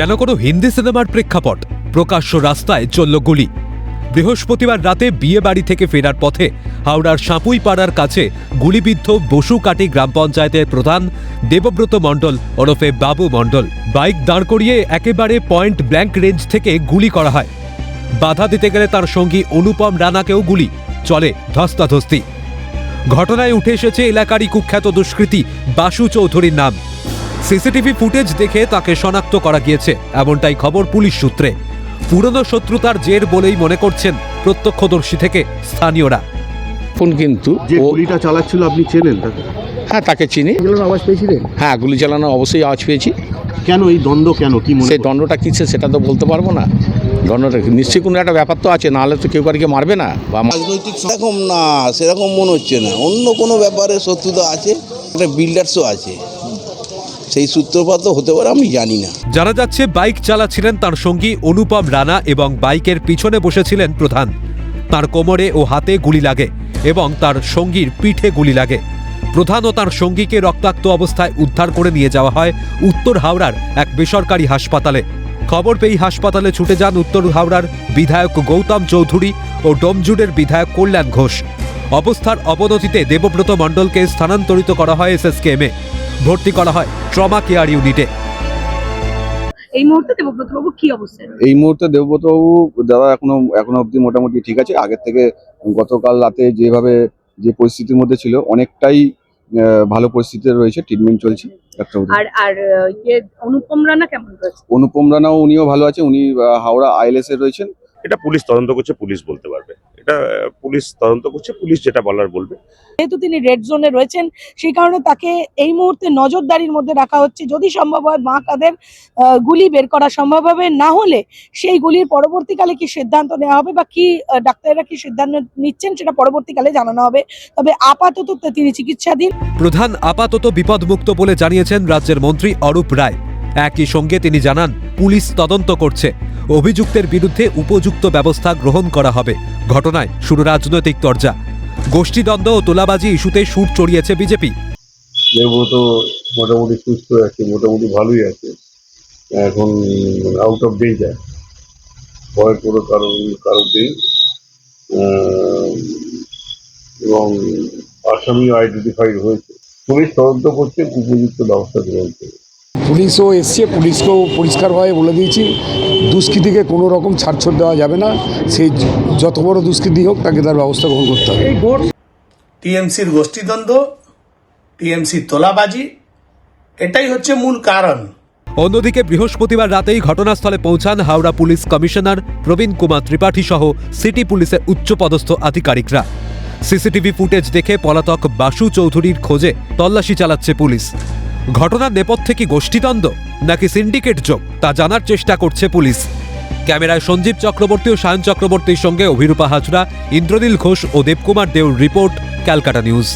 যেন কোনো হিন্দি সিনেমার প্রেক্ষাপট প্রকাশ্য রাস্তায় চলল গুলি। বৃহস্পতিবার রাতে বিয়ে বাড়ি থেকে ফেরার পথে হাওড়ার সাঁপুই পাড়ার কাছে গুলিবিদ্ধ বসুকাটি গ্রাম পঞ্চায়েতের প্রধান দেবব্রত মণ্ডল ওরফে বাবু মণ্ডল। বাইক দাঁড় করিয়ে একেবারে পয়েন্ট ব্ল্যাঙ্ক রেঞ্জ থেকে গুলি করা হয়। বাধা দিতে গেলে তার সঙ্গী অনুপম রানাকেও গুলি। চলে ধস্তাধস্তি। ঘটনায় উঠে এসেছে এলাকারই কুখ্যাত দুষ্কৃতী বাসু চৌধুরীর নাম। সিসিটিভি ফুটেজ দেখে তাকে শনাক্ত করা গিয়েছে এমনটাই খবর পুলিশ সূত্রে। পুরনো শত্রুতার জের বলেই মনে করছেন প্রত্যক্ষদর্শী থেকে স্থানীয়রা। ফোন কিন্তু যে ও গুলিটা চালাচ্ছিল আপনি চেনেন তাকে? হ্যাঁ তাকে চিনি। আওয়াজ পেয়েছিলেন? হ্যাঁ গুলি চালানো অবশ্যই আওয়াজ পেয়েছি। কেন এই দ্বন্দ্ব কেন? কি মনে সেই দণ্ডটা কিসে সেটা তো বলতে পারব না। দণ্ডটা নিশ্চয়ই কোনো একটা ব্যাপার তো আছে নাহলে তো কেউ কারকে মারবে না বা রাজনৈতিক সেরকম না সেরকম মনে হচ্ছে না। অন্য কোনো ব্যাপারে শত্রুতা আছে একটা বিল্ডার্সও আছে। সেই সূত্রপাত হতে পারে, আমি জানি না। জানা যাচ্ছে, বাইক চালাচ্ছিলেন তার সঙ্গী অনুপম রানা এবং বাইকের পিছনে বসেছিলেন প্রধান। তার কোমরে ও হাতে গুলি লাগে এবং তার সঙ্গীর পিঠে গুলি লাগে। প্রধান ও তার সঙ্গীকে রক্তাক্ত অবস্থায় উদ্ধার করে নিয়ে যাওয়া হয় উত্তর হাওড়ার এক বেসরকারি হাসপাতালে। খবর পেয়ে হাসপাতালে ছুটে যান উত্তর হাওড়ার বিধায়ক গৌতম চৌধুরী ও ডোমজুডের বিধায়ক কল্যাণ ঘোষ। অবস্থার অবনতিতে দেবব্রত মণ্ডলকে স্থানান্তরিত করা হয় এসএসকেএমে ভর্তি করা হয় ট্রমা কেয়ার ইউনিটে। এই মুহূর্তে দেবব্রতবাবু কি অবস্থায় এই মুহূর্তে দাদা এখনও এখনও অবধি মোটামুটি ঠিক আছে। আগের থেকে গতকাল রাতে যেভাবে যে পরিস্থিতির মধ্যে ছিল অনেকটাই ভালো পরিস্থিতিতে রয়েছে ট্রিটমেন্ট চলছে আর আর ইয়ে অনুপম রানা কেমন রয়েছে? অনুপম রানাও উনিও ভালো আছে উনি হাওড়া আইএলএস এ রয়েছেন। এটা পুলিশ তদন্ত করছে পুলিশ বলতে পারবে। আহ, পুলিশ তদন্ত করছে পুলিশ যেটা বলার বলবে। যেহেতু তিনি রেড জোনে রয়েছেন সেই কারণে তাকে এই মুহূর্তে নজরদারির মধ্যে রাখা হচ্ছে। যদি সম্ভব হয় মা কাদের আহ, গুলি বের করা সম্ভব হবে না হলে সেই গুলির পরবর্তীকালে কি সিদ্ধান্ত নেওয়া হবে বা কি ডাক্তাররা কি সিদ্ধান্ত নিচ্ছেন সেটা পরবর্তীকালে জানানো হবে। তবে আপাতত তিনি চিকিৎসাধীন। প্রধান আপাতত বিপদমুক্ত বলে জানিয়েছেন রাজ্যের মন্ত্রী অরূপ রায়। একই সঙ্গে তিনি জানান পুলিশ তদন্ত করছে। অভিযুক্তের বিরুদ্ধে উপযুক্ত ব্যবস্থা গ্রহণ করা হবে। ঘটনায় শুরু রাজনৈতিক তরজা। গোষ্ঠীদ্বন্দ্ব ও তোলাবাজি ইস্যুতে সুর চড়িয়েছে বিজেপি। দেবব্রত মোটামুটি সুস্থ আছে, মোটামুটি ভালোই আছে। এখন আউট অফ ডেঞ্জার ভয়ের কোনো কারণ কারণ নেই। এবং আসামিও আইডেন্টিফাইড হয়েছে। পুলিশ তদন্ত করছে, উপযুক্ত ব্যবস্থা গ্রহণ করবে পুলিশও এসছে পুলিশকেও পরিষ্কারভাবে বলে দিয়েছি দুষ্কৃতিকে কোনো রকম ছাড়ছড় দেওয়া যাবে না সেই যত বড় দুষ্কৃতি হোক তাকে তার ব্যবস্থা গ্রহণ করতে হবে। টিএমসির গোষ্ঠীদ্বন্দ্ব টিএমসির তোলাবাজি এটাই হচ্ছে মূল কারণ। অন্যদিকে বৃহস্পতিবার রাতেই ঘটনাস্থলে পৌঁছান হাওড়া পুলিশ কমিশনার প্রবীণ কুমার ত্রিপাঠী সহ সিটি পুলিশের উচ্চপদস্থ আধিকারিকরা। সিসিটিভি ফুটেজ দেখে পলাতক বাসু চৌধুরীর খোঁজে তল্লাশি চালাচ্ছে পুলিশ। ঘটনার নেপথ্যে কি গোষ্ঠীদ্বন্দ্ব নাকি সিন্ডিকেট যোগ, তা জানার চেষ্টা করছে পুলিশ। ক্যামেরায় সঞ্জীব চক্রবর্তী ও সায়ন চক্রবর্তীর সঙ্গে অভিরূপা হাজরা, ইন্দ্রনীল ঘোষ ও দেবকুমার দেউর রিপোর্ট, ক্যালকাটা নিউজ।